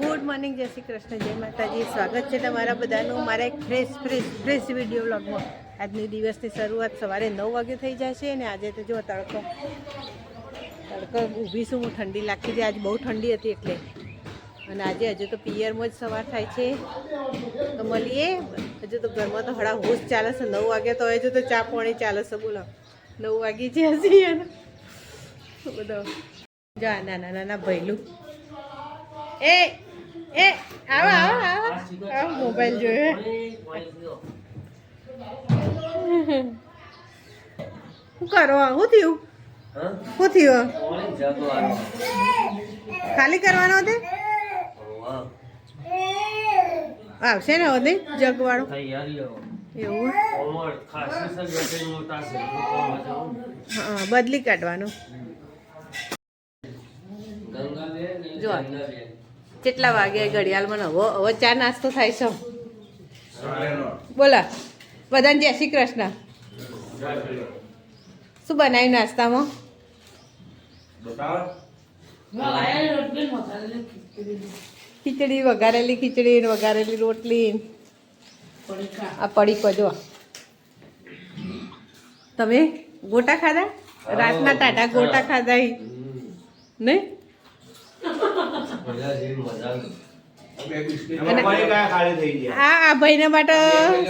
Good morning, જય શ્રી કૃષ્ણ, જય માતાજી. સ્વાગત છે તમારા બધાનું મારા એક ફ્રેશ ફ્રેશ ફ્રેશ વીડિયો વ્લોગમાં આજની દિવસની શરૂઆત સવારે નવ વાગે થઈ જશે અને આજે તો જો તડકો તડકો ઊભી છું હું, ઠંડી લાગતી હતી. આજે બહુ ઠંડી હતી એટલે. અને આજે હજુ તો પિયરમાં જ સવાર થાય છે. તો મળીએ. હજુ તો ઘરમાં તો હળા હોશ ચાલે છે. નવ વાગે તો હજુ તો ચા પાણી ચાલે છે. બોલો. નવ વાગી છે હજી બધો. જો, નાના નાના ભૈલું એ! એ આવો આવો આવો. આવો મોબાઈલ જોયો શું કરો શું થયું? શું થયું? ખાલી કરવાનો હતો આવશે ને હવે જગવાળો. એવું? હા બદલી કાઢવાનું. જો. કેટલા વાગે ઘડિયાળમાં નવો? હવે ચા નાસ્તો થાય છે. બોલા. બધાને જય શ્રી કૃષ્ણ. શું બનાવ્યું નાસ્તામાં? ખીચડી. વઘારેલી ખીચડી ને વઘારેલી રોટલી. આ પડીકો જો તમે ગોટા ખાધા? રાતના ટાટા ગોટા ખાધા? નહીં? આ આ ભાઈને માટે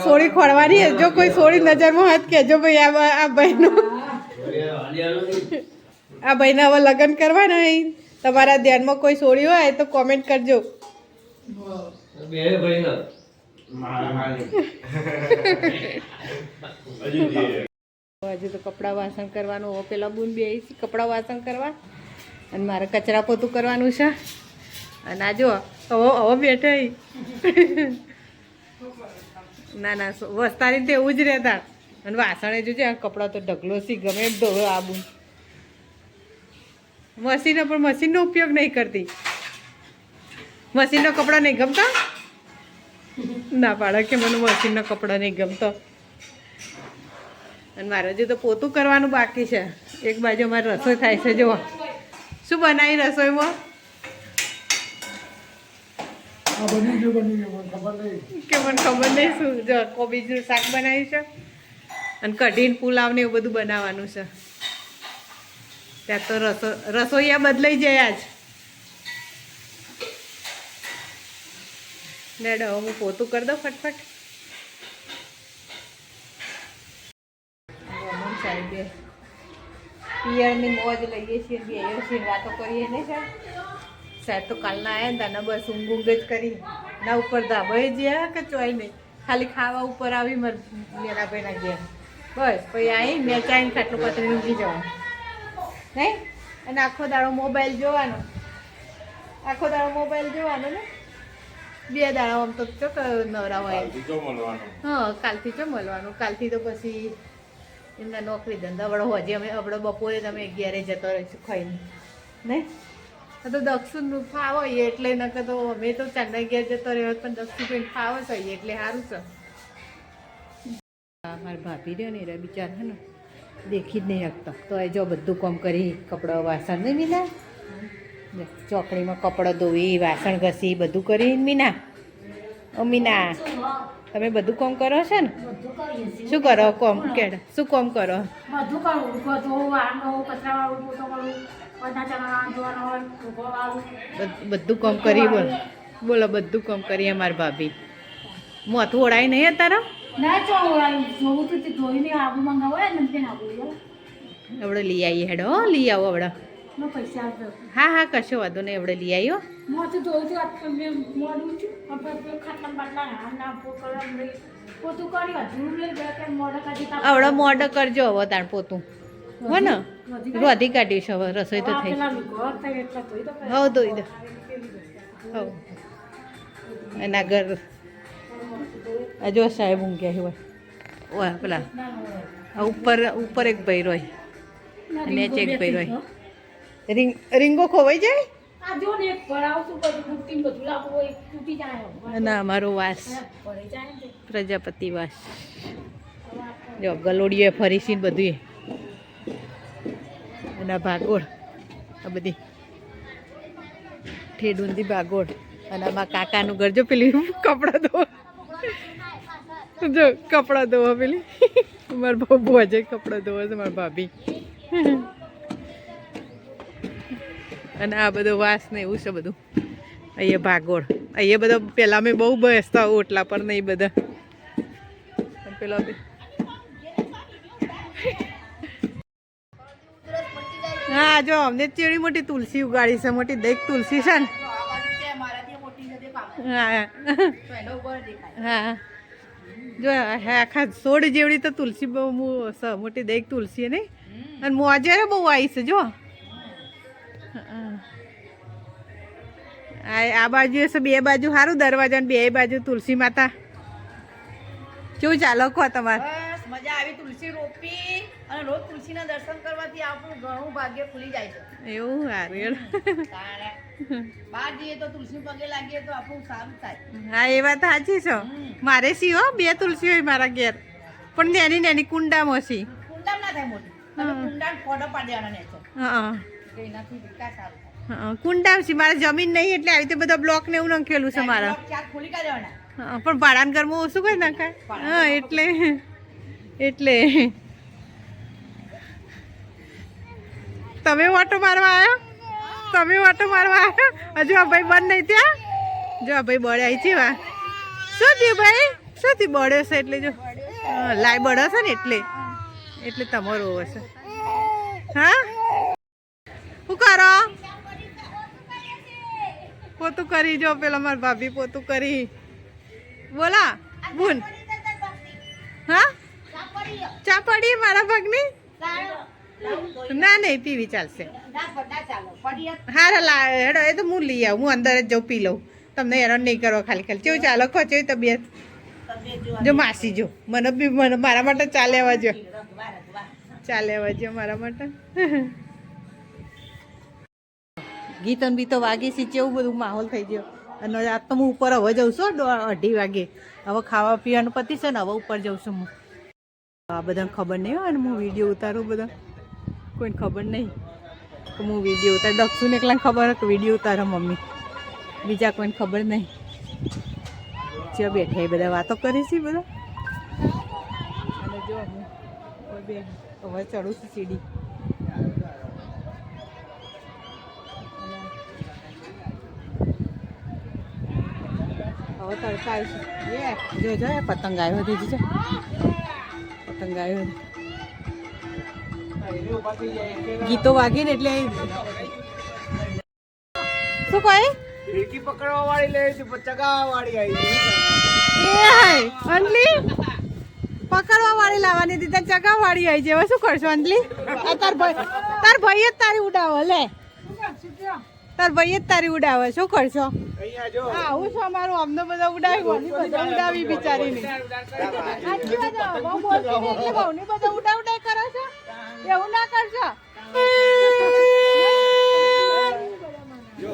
સોળી ખોળવાની જો કોઈ સોળી નજરમાં હાથ કહેજો ભાઈ આ આ ભાઈનો આ ભાઈને હવે લગ્ન કરવાના તમારા ધ્યાનમાં કોઈ સોળી હોય તો કોમેન્ટ કરજો. હજુ તો કપડાં વાસણ કરવાનું. પેલા બૂન બે કપડા કપડાં વાસણ કરવા. અને મારે કચરા પોતું કરવાનું છે. અને આ જો હવે હવે બેઠા ના ના વસ્તારી તો એવું જ રહેતા. અને વાસણે જોજે આ કપડાં તો ઢગલો સી ગમે એમ ધોવે આબુ. મશીનો પણ મશીનનો ઉપયોગ નહીં કરતી. મશીનનો કપડાં નહીં ગમતા? ના પાડે કે મને મશીનનો કપડાં નહીં ગમતો. અને મારે હજુ તો પોતું કરવાનું બાકી છે. એક બાજુ અમારે રસોઈ થાય છે, જુઓ. શું બનાવી રસોઈમાં કે મને ખબર નહીં શું જો કોબીજનું શાક બનાવ્યું છે. અને કઢીને પુલાવ ને એવું બધું બનાવવાનું છે. ત્યાં તો રસો રસોઈયા બદલાઈ જાય જ હવે હું પોતું કરી દઉં ફટફટ રમણ સાહેબે પિયરની મોજ લઈએ છીએ બેયો છીએ વાતો કરીએ ને સાહેબ? સાહેબ તો કાલના આવ્યા ને તાના બસ ઊંઘ ઊંઘ જ કરી. ના ઉપર ધાબાઈ ગયા કે ચોય નહીં. ખાલી ખાવા ઉપર આવી મર મેરાભાઈના ગયા બસ પછી આવી મેં ચાઈને ખાટલું પતરી ઊંઘી જવાનું નહીં? અને આખો દાડો મોબાઈલ જોવાનો. આખો દાડો મોબાઈલ જોવાનો ને? બે દાડા આમ તો ચો નવરા હોય. હા કાલથી ચો મળવાનું. કાલથી તો પછી એમના નોકરી ધંધા વડો હજી અમે આપણે બપોરે તમે અગિયારે જતો રહીશું ખાઈને. નહીં તો દક્ષિણ ફાવો એટલે નકર તો અમે તો ચાર અગિયાર જતો રહ્યો પણ દક્ષિણ કોઈ ફાવો છે એટલે સારું છે. મારા ભાભી રહ્યો ને, એ બિચાર, હે ને? દેખી જ નહીં શકતો. તો એ જો બધું કામ કરી, કપડાં વાસણ નહીં મીના? ચોકડીમાં કપડાં ધોવી, વાસણ ઘસી, બધું કરી મીના? ઓ મીના. તમે બધું કોમ કરો છો ને? શું કરો કોમ? કેડ. શું કોમ કરો? બધું કરું. બધું કોમ કરું બોલ. બોલો બધું કામ કરી અમારી ભાભી. મોથું ઓળાય નહીં તારા ના ચો જોવું તું તે ધોઈને આબુ મંગાવો હોય ને આબુ લો લઈ આવીએ હેડો લઈ આવો આવડે. પૈસા હા હા કશો વાંધો નહીં એવડે લઈ આવ્યો મોતું ધોયું તું આટલું મેં મોડું ખાટલા બાટલા ના પોતું કરી પોતું કરી અધૂરું લઈ ગયા કે મોઢા કાઢી. આવડે મોડે કરજો હવે તાણ પોતું. હો ને? રોધી કાઢ્યું છે હવે રસોઈ તો થઈ. હવ ધોઈ દો હવ. એના ઘર. જો સાહેબ ઊંઘ્યા હોય. ઓય પેલા. ઉપર ઉપર એક ભાઈ રોય અને એક ભાઈ રોય રીંગ ખોવાઈ જાય? ને અમારો વાસ. પ્રજાપતિ વાસ. જો ગલોડીએ ફરીસી ને બધું અને ભાગોળ આ બધી. ઠેડુંદી ભાગોળ. અને આમાં કાકાનું ઘર જો પેલી કપડાં ધો જો કપડાં ધોવા પેલી. મારા બહુ ભોજે કપડાં ધોવા છે મારા ભાભી. અને આ બધો વાસ ને એવું છે બધું. અહીંયા ભાગોળ. અહીંયા બધા પહેલાં મેં બહુ બેસતા ઓટલા પર નહીં બધા. પેલો હા, જો, અમને ચેડી મોટી તુલસી ઉગાડી છે, મોટી દેખ તુલસી છે ને. હા હા. જો આખા સોડ જેવડી તો તુલસી બહુ મોટી દેખ તુલસી નહીં અને મોજે બહુ આવી છે, જો. આ આ બાજુ હશે બે બાજુ સારું દરવાજા બે બાજુ તુલસી માતા. કેવું ચાલો કહો તમારે? મજા આવી. તુલસી રોપી અને રોજ તુલસીના દર્શન કરવાથી આપણું ઘણું ભાગ્ય ખુલી જાય છે. એવું સારું બહાર જઈએ તો તુલસી પગે લાગીએ તો આપણું સારું થાય. હા એ વાત સાચી છે. મારે સી હો બે તુલસી હોય મારા ઘેર. પણ નેની નેની કુંડામાં સી કુંડામાં ના થાય મોટી. કુંડા ફોટો પાડી ને હા. કુંડામ મારે જમીન નહીં એટલે આવી રીતે બધા બ્લોક ને એવું નાખેલું છે મારા. પણ ભાડાના ઘરમાં ઓછું કઈ નાખાય. હા એટલે એટલે. તમે ઓટો મારવા આવ્યો? તમે ઓટો મારવા આવ્યો? હજુ આ ભાઈ બંધ નહીં ત્યાં જો આ ભાઈ બળે આવી છે વા શું થયું ભાઈ? શું થયું? બળ્યો છે એટલે જો. લાય લાઈ બળ્યો છે ને એટલે. એટલે તમારો હશે. હા શું કરો પોતું કરી જો, પેલા મારા ભાભી પોતું કરી. બોલા બુન હા? ચા પડી મારા ભાગની? ના, નહીં, પીવી ચાલશે. હારા હેડો, એ તો હું લઈ આવું, હું અંદર જ જાઉં, પી લઉં. તમને હેરાન નહીં કરવા ખાલી ખાલી. કેવું ચાલો? ખો ચેવી તબિયત? જો, માસી, જો. મને બી, મને, મારા માટે ચાલે આવજો ચાલે આવજો મારા માટે. ગીતન બી તો વાગી છે કેવું બધું માહોલ થઈ ગયો. અને આજ તો હું ઉપર હવે જઉં છું અઢી વાગે. હવે ખાવા પીવાનું પતી છે ને, હવે ઉપર જઉં છું હું. આ બધાને ખબર નહીં હોય ને, હું વીડિયો ઉતારું બધા. કોઈને ખબર નહીં તો હું વીડિયો ઉતાર. દક્ષુને એકલા ખબર કે વીડિયો ઉતારો મમ્મી. બીજા કોઈને ખબર નહીં. જો બેઠા એ બધા વાતો કરી છે બધા. અને જો હું હવે ચડું છું સીડી. હવે તડકા આવીશું જો જો પતંગ આવ્યો હતી જો પતંગ આવ્યો. ગીતો વાગી ને એટલે શું કહે? પકડવા વાળી લે છે ચગાવવા વાળી આવી એ અંજલી પકડવા વાળી લાવવાની હતી તાર ચગા વાળી આવી છે. હવે શું કરશો અંજલી તાર ભાઈ તાર ભાઈ જ તારી ઉડાવો લે. તાર ભાઈ જ તારી ઉડાવે. શું કરશો? હા આવું છું અમારું અમને બધા ઉડાવી બધા ઉડાવી બિચારીને. સાચી વાત બહુ બોલતી નહીં એટલે બહુની બધા ઉડા ઉડાઈ કરો છો? એવું ના કરશો?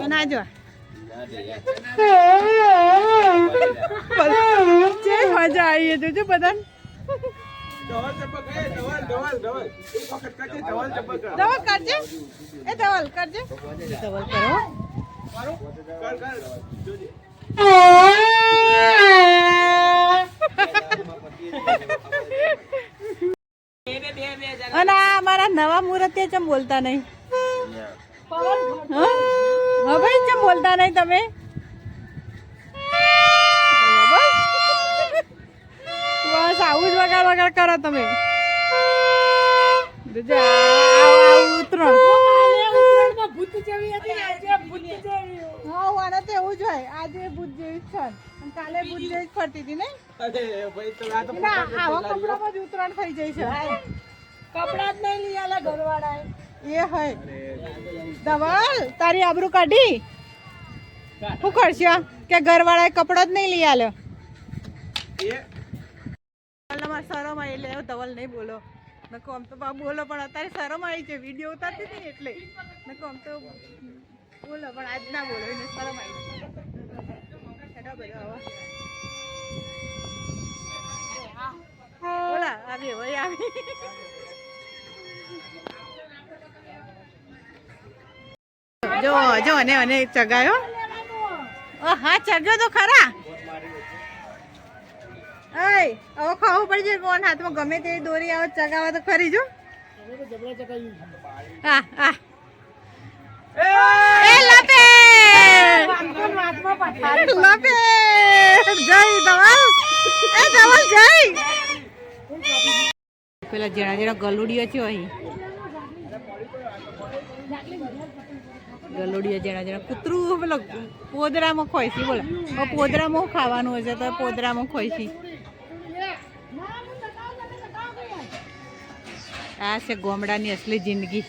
ના જો. જે મજા આવી જોજો બધાને. ધવલ કરજે. એ ધવલ કરજે. ધવલ કરો. અમારા નવા મુહૂર્તે ચમ બોલતા નહીં પવન હા હા ભાઈ ચમ બોલતા નહીં તમે બસ આવું જ વગાડ વગાડ કરો તમે જો આ- આ- આ ઉતરણ કાલે ઉત્તરાયણમાં ભૂત જેવી હતી આજે ભૂત જેવી હા આને તો એવું જ હોય આજે ભૂત જેવી જ છે અને કાલે ભૂત જ ફરતી હતી ને? અરે ભાઈ તો આ તો ના આવા કપડામાં જ ઉતરાણ થઈ જાય છે. કપડા જ નહીં લઈ આલે ઘરવાળાએ. એ હોય. ધવલ તારી આબરૂ કાઢી? શું કરશો? કે ઘરવાળાએ કપડો જ નહીં લઈ આલ્યો? તમારે શરમ આવી એટલે ધવલ નહીં બોલો. નકો આમ તો બોલો પણ અત્યારે શરમ આવી છે. વીડિયો ઉતારતી હતી ને એટલે. નકો આમ તો બોલો પણ આજ ના બોલો એને શરમ આવી. બધો બોલા આવી હવે આવી જો જો અને અને ચગાયો. ઓહ હા ચગ્યો તો ખરા. અય હવે ખાવું પડશે કોણ હાથમાં? ગમે તે દોરી આવે ચગાવા તો ખરી જો. હા હા. એ લપે. પેલા જણા જણા ગલુડીઓ છે અહીં. ગલુડીઓ જણા જણા કૂતરું, પેલો પોદરામાં ખોઈશી બોલો. પોદરામાં ખાવાનું હશે તો પોદરામાં ખોઈશી આ છે ગોમડાની અસલી જિંદગી.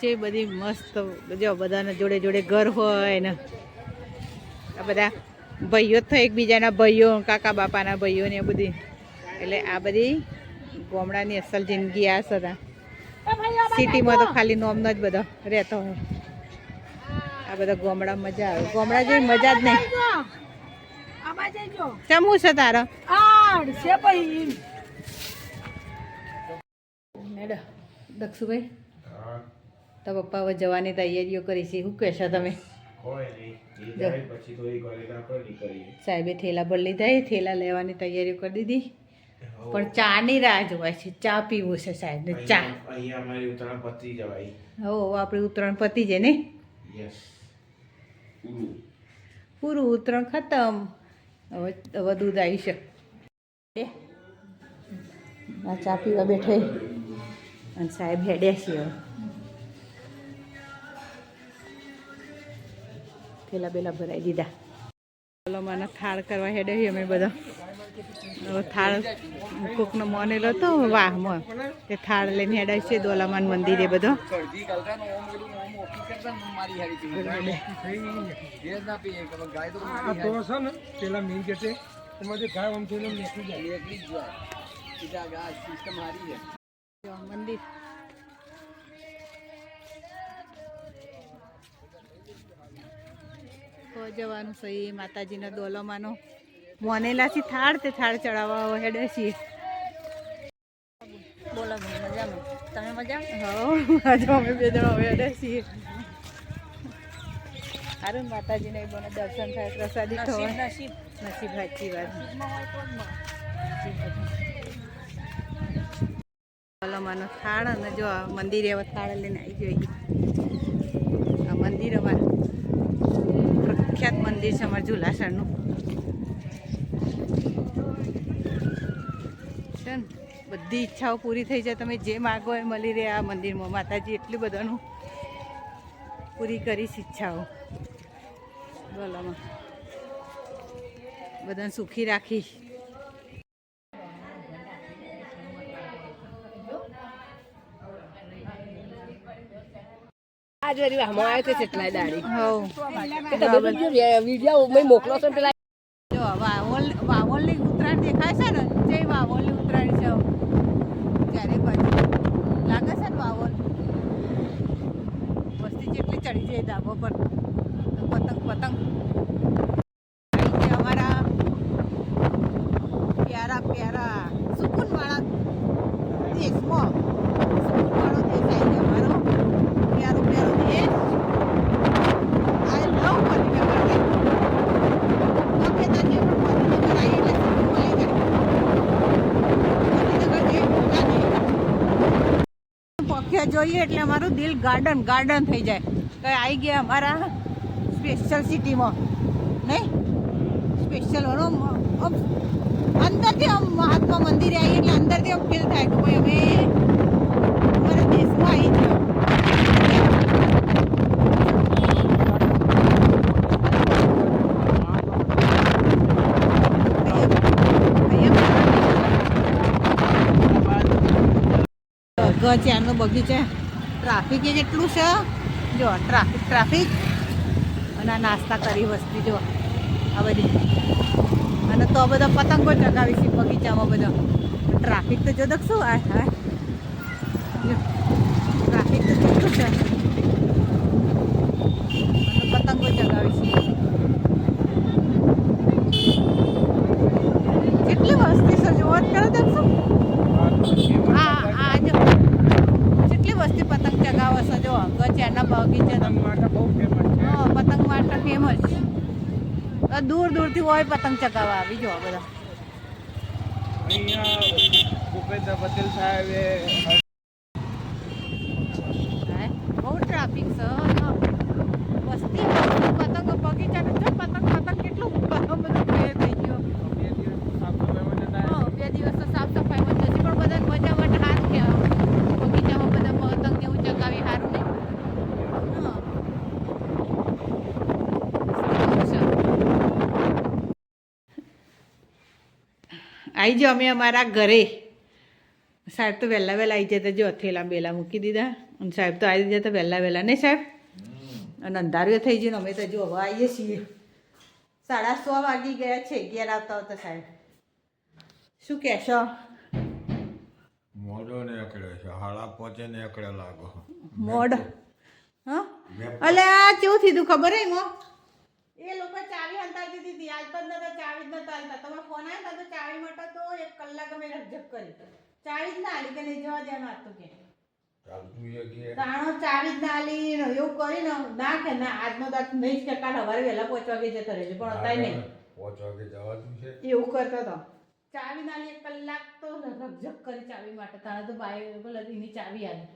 છે બધી મસ્ત જો બધાના જોડે જોડે ઘર હોય ને. આ બધા ભાઈઓ જ થાય એકબીજાના ભાઈઓ કાકા બાપાના ભાઈઓ ને એ બધી. એટલે આ બધી ગોમડાની અસલ જિંદગી આ સદા. સિટીમાં તો ખાલી નોમનો જ બધો રહેતો હોય. આ બધા ગોમડા મજા આવે. ગોમડા જેવી મજા જ નહીં. આમાં જઈજો ચમ છે તારો? દક્ષુભાઈ. તો પપ્પા હવે જવાની તૈયારીઓ કરી છે. શું કહેશો તમે? કોઈ નહીં. એ જાય પછી તો એ ઘરે આપણે નીકળીએ. સાહેબે થેલા પર લીધા એ થેલા લેવાની તૈયારીઓ કરી દીધી. પણ ચાની રાહ જોવાય છે. ચા પીવું છે સાહેબને. ચા. અહીંયા અહીંયા અમારી ઉત્તરાયણ પતી જવાય. હો આપણે ઉત્તરાયણ પતી જાય ને? યસ. પૂરું. ઉત્તરાયણ ખતમ. હવે હવે દૂધ આવી છે. આ ચા પીવા બેઠે અને સાહેબ હેડ્યા છીએ હવે. પેલા બેલા ભરાઈ દીધા. બોલો મને થાળ કરવા હેડે અમે બધા. થાળ કોકનો મોનેલો હતો વાહ વાહમાં તે થાળ લઈને હેડાય છે દોલામાન મંદિરે બધો. આ તો જવાનું છે એ માતાજીના દોલામાનો. મોનેલાથી થાળ તે થાળ ચડાવવા હેડે છીએ. બોલો મજામાં? તમે મજા? હો આજે અમે બે જણા હેડે છીએ. સારું માતાજીને બને દર્શન થાય પ્રસાદી ખવાય. નસીબ. નસીબ સાચી વાત. થાળ અને જો મંદિરે થાળ લઈને આવી જોઈએ આ મંદિર અમારું. મંદિર છે અમારું ઝુલાસણનું છે ને? બધી ઈચ્છાઓ પૂરી થઈ જાય. તમે જે માગો એ મળી રહે આ મંદિરમાં. માતાજી એટલું બધાનું પૂરી કરીશ ઈચ્છાઓ. બોલામાં બધાને સુખી રાખીશ આજ વરી આવ્યો તો કેટલાય દાડી. હવ. તમે જો રે- વીડિયો મોકલો છો પેલા? જો વાવોલ વાવોલની ઉત્તરાયણ દેખાય છે ને? જય વાવોલની ઉત્તરાયણ છે ત્યારે બાજુ લાગે છે ને વાવોલ? વસ્તી જેટલી ચડી જાય ધાબો પર. પતંગ પતંગ અહીં છે અમારા પ્યારા પ્યારા સુકૂનવાળા દેશમાં સુકૂનવાળો દેશ આવી છે અમારો પ્યારો પ્યારો દેશ આઈ લવ મધ્યપ્રદેશ પખ્યા જોઈએ એટલે અમારું દિલ ગાર્ડન ગાર્ડન થઈ જાય. તો આવી ગયા અમારા સ્પેશિયલ સિટીમાં નહીં? સ્પેશિયલ આમ અંદરથી આમ મહાત્મા મંદિરે આવી એટલે અંદરથી આમ ફીલ થાય કે ભાઈ અમે અમારા દેશમાં આવી ગયા. ગજાનો બગીચા ટ્રાફિક એ કેટલું છે, જો ટ્રાફિક ટ્રાફિક અને નાસ્તા કરી વસ્તી, જો. આ બધી. અને તો બધા પતંગો ચગાવી છે બગીચામાં બધા. ટ્રાફિક તો જો દખશું, આ હા ટ્રાફિક તો કેટલું છે. પતંગો ચગાવી છે કેટલી વસ્તી છે જોવા જ કરો દક્ષું આ આ જો કેટલી વસ્તી પતંગ ચગાવે છે જો ગજાના બગીચા પતંગ માટે બહુ ફેમસ છે હા, પતંગ માટે ફેમસ આ દૂર દૂરથી હોય પતંગ ચગાવવા આવી જો બધા. અહીંયા ભૂપેન્દ્ર પટેલ સાહેબે હાય, બહુ ટ્રાફિક છે અહીંયા. વસ્તી વસ્તી પતંગ બગીચા જો પતંગ પતંગ કેટલું બધું બધું ફેર થઈ ગયો બે દિવસ સાફ સફાઈમાં જતા હા, બે દિવસ તો સાફ સફાઈમાં જશે પણ બધા મજા માટે સારું કહેવાય બગીચામાં બધા પતંગ ને એવું ચગાવી સારું નહીં હા. આવી જાઓ અમે અમારા ઘરે. સાહેબ તો વહેલા વહેલા આવી જતા જો થેલા બેલા મૂકી દીધા. અને સાહેબ તો આવી જતા વહેલા વહેલા નહીં સાહેબ? અને અંધારું થઈ ગયું ને અમે તો જો હવે આવીએ છીએ. સાડા સો વાગી ગયા છે ઘેર આવતા આવતા સાહેબ. શું કહેશો? મોડો ને અકળે છે હાડા પોચે ને અકળે લાગો મોડ હા? અલે આ કેવું થયું ખબર હે? મો એ લોકો ચાવી હંતા દીધી. હતી આજ પણ નતા ચાવી જ નતા હાલતા તમે ફોન આવ્યા તો ચાવી માટે તો એક કલાક અમે રજબ કરી ચાવી જ ના હાલી કે નહીં? જવા દેવાનું આજ તો કે. તાણો ચાવી જ ના હાલી એવું કરીને ના કે ના આજનો દાંત નહીં જ કે કાલ સવારે વહેલા પહોંચવા ગઈ જતો રહેજો પણ અત્યારે નહીં. પાંચ વાગે જવાતું છે. એવું કરતો હતો ચાવી ના એક કલાક તો રકઝક કરી ચાવી માટે. તારા તો ભાઈ બોલે એની ચાવી આલી.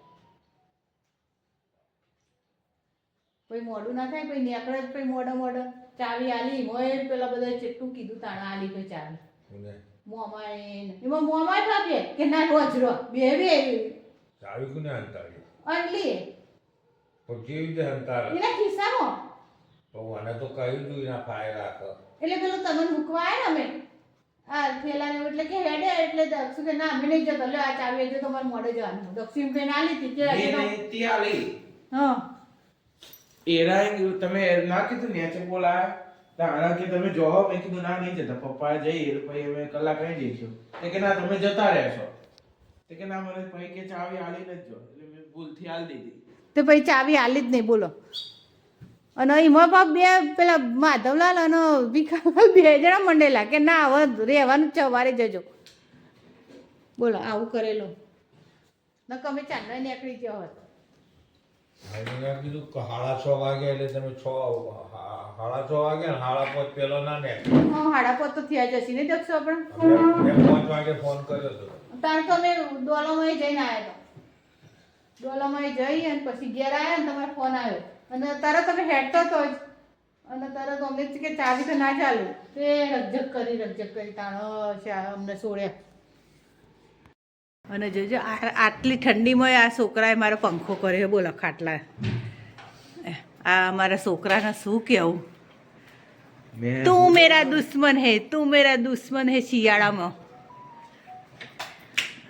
કોઈ મોડું ના થાય કોઈ નીકળે જ કોઈ મોડો મોડો ચાવી આલી મોય પેલા બધા જેટલું કીધું તાણા આલી કોઈ ચાવી. મોમાય એમાં મોમાય ભાભે કે ના રોજ રો. બે બે ચાવી કોને હંતાડી? અનલી તો કેવી રીતે એના ખિસ્સામાં. તો મને તો કહ્યું તું એના ફાય રાખ. એટલે પેલું તમને મૂકવા આવ્યા ને અમે? આ થેલા ને એટલે કે હેડે એટલે દક્ષુ કે ના અમે નહીં જતો. લે આ ચાવી હજુ તમારે મોડે જવાનું. દક્ષિણ બેન આલી હતી કે તો- ત્યાલી હા. એરાય તમે ના કીધું ને છે બોલાયા. તારા કે તમે જોહો મેં કીધું, ના, નહીં જતા. પપ્પા જઈએ પછી અમે કલાક રહી જઈશું. તે કે, ના, તમે જતા રહેશો. તે કે, ના, મને પછી કે ચાવી આલી જો એટલે મેં ભૂલથી આલી દીધી. તો પછી ચાવી આલી જ નહીં, બોલો. અને એમાં પણ બે, પેલા માધવલાલ અને ભીખાલાલ બે જણા મંડેલા કે, ના, હવે રહેવાનું છે સવારે જજો. બોલો, આવું કરેલું. નકમે કમે ચાંદા નીકળી ગયો હોત. મેં કીધું કે સાડા છ વાગે એટલે તમે છ સાડા છ વાગે ને સાડા પાંચ પેલો ના ને તો થયા જશે. નહીં દક્ષુ આપણે? મેં પાંચ વાગે ફોન કર્યો હતો. તાર તો અમે ડોલામાં જઈને આવ્યા હતા. ડોલામાં જઈ અને પછી ઘેર આવ્યા ને તમારો ફોન આવ્યો. અને તરત અમે હેડતો હતો જ. અને તરત અમને કે ચાવી તો ના ચાલુ. તે રજક કરી રજક કરી તાણો છે અમને છોડ્યા અને જોજો આટલી ઠંડીમાં આ છોકરાએ મારો પંખો કર્યો બોલો ખાટલા. આ મારા છોકરાને શું કહેવું તું મેરા દુશ્મન હે તું મેરા દુશ્મન હે શિયાળામાં.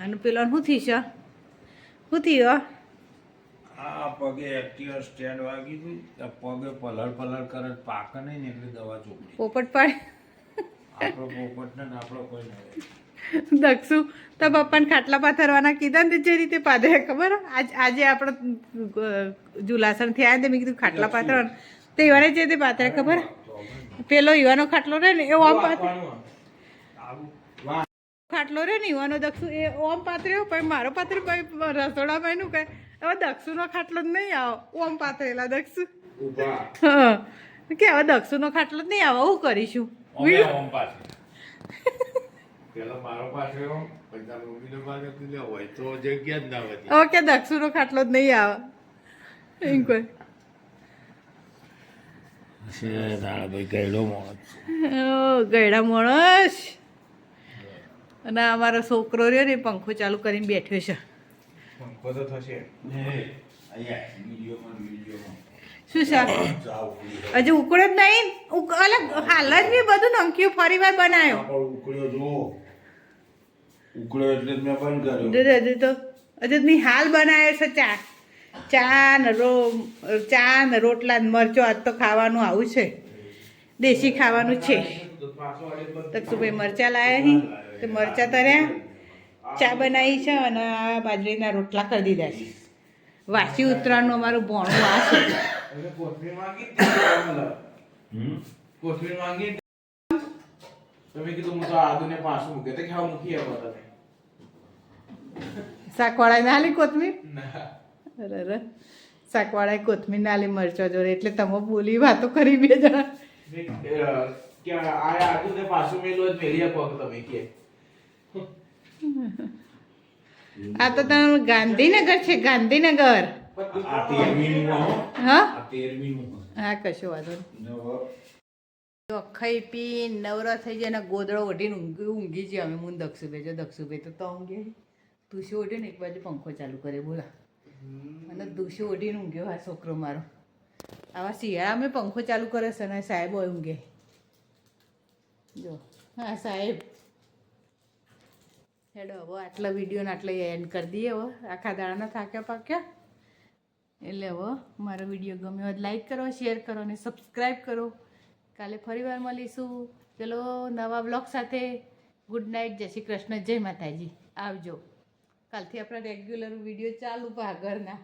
અને પેલો શું થઈ છે? શું થયો આ પગે એક્ટિવા સ્ટેન્ડ વાગી હતું પગે પલળ પલળ કરે પાક નહીં ને એટલે દવા ચોપડી. પોપટ પાડે. આપણો પોપટ ને આપણો કોઈ નહીં. દક્ષુ તો પપ્પાને ખાટલા પાથરવાના કીધા ને જે રીતે પાથરે ખબર? આજ આજે આપણે જુલાસણ થયા ને મેં કીધું ખાટલા પાથરવાના. તો એવાને જે રીતે પાથરે ખબર? પેલો યુવાનો ખાટલો રહે ને એ ઓમ પાથર ખાટલો રહે ને યુવાનો દક્ષુ એ ઓમ પાથર્યો પણ મારો પાથર્યો પછી રસોડામાં એનું કહે હવે દક્ષુનો ખાટલો જ નહીં આવો. ઓમ પાથરેલા દક્ષુ. હા. કે હવે દક્ષુનો ખાટલો જ નહીં આવો હું કરીશું? ઓમ પેલો મારો પાસે એવો, પછી તારા મમ્મીનો પાસે પેલો હોય તો જગ્યા જ ના વધી હવે કે દક્ષુનો ખાટલો જ નહીં આવે. એમ કોઈ. ગયડા માણસ અને અમારો છોકરો રહ્યો ને પંખો ચાલુ કરીને બેઠ્યો છે. પંખો તો થશે. શું છે? હજુ ઉકળે જ નહીં? ઉક- અલે હાલ જ નહીં બધું નંખ્યું ફરી વાર બનાવ્યો ઉકળ્યો જો એટલે મેં બંધ કર્યો. તો- હજુ તો હજુ મેં હાલ બનાવ્યો છે ચા. ચા ને રો ચા ને રોટલા ને મરચો આજ તો ખાવાનું આવું છે. દેશી ખાવાનું છે. તકસુભાઈ મરચા લાવ્યા હી? તો મરચા તર્યા. ચા બનાવી છે અને આ બાજરીના રોટલા કરી દીધા છે. વાસી ઉત્તરાયણનું અમારું ભોણું આ છે. કોથમીર માંગી જ તે તમે કીધું હું તો આદુને પાછું મૂકે તો ખાવ મૂકી આવો તમે શાકવાળાએ ના લી કોથમીર? ના. અરે શાકવાળાએ કોથમીર નાલી મરચો જોડે એટલે તમે બોલી વાતો કરી બે જણા. કે આ આદુને પાછું મેલો જ મેળીએ આપો તમે કે. આ તો તમારું ગાંધીનગર છે ગાંધીનગર. હો. હા? આ તેરમીનું હા. કશો વાંધો નહીં. જો ખાઈ પી, નવરા થઈ જાય ને ગોદડો ઓઢીને ઊંઘી ઊંઘી જાય અમે હું દક્ષુભાઈ જો દક્ષુભાઈ તો તો ઊંઘે તુસી ઓઢ્યો ને એક બાજુ પંખો ચાલુ કરે, બોલા. અને દુસી ઓઢીને ઊંઘ્યો આ છોકરો મારો. આવા શિયાળા અમે પંખો ચાલુ કરે છે ને સાહેબ હોય ઊંઘે. જો, હા, સાહેબ. હેડો, હવે આટલા વિડીયોને આટલા એન્ડ કરી દઈએ હવે. આખા દાડાના થાક્યા પાક્યા. એટલે હવે મારો વીડિયો ગમ્યો હોય લાઈક કરો શેર કરો અને સબસ્ક્રાઈબ કરો. કાલે ફરીવાર મળીશું. ચલો, નવા બ્લોગ સાથે. ગુડ નાઇટ જય શ્રી કૃષ્ણ, જય માતાજી. આવજો. કાલથી આપણા રેગ્યુલર વીડિયો ચાલુ પા ઘરના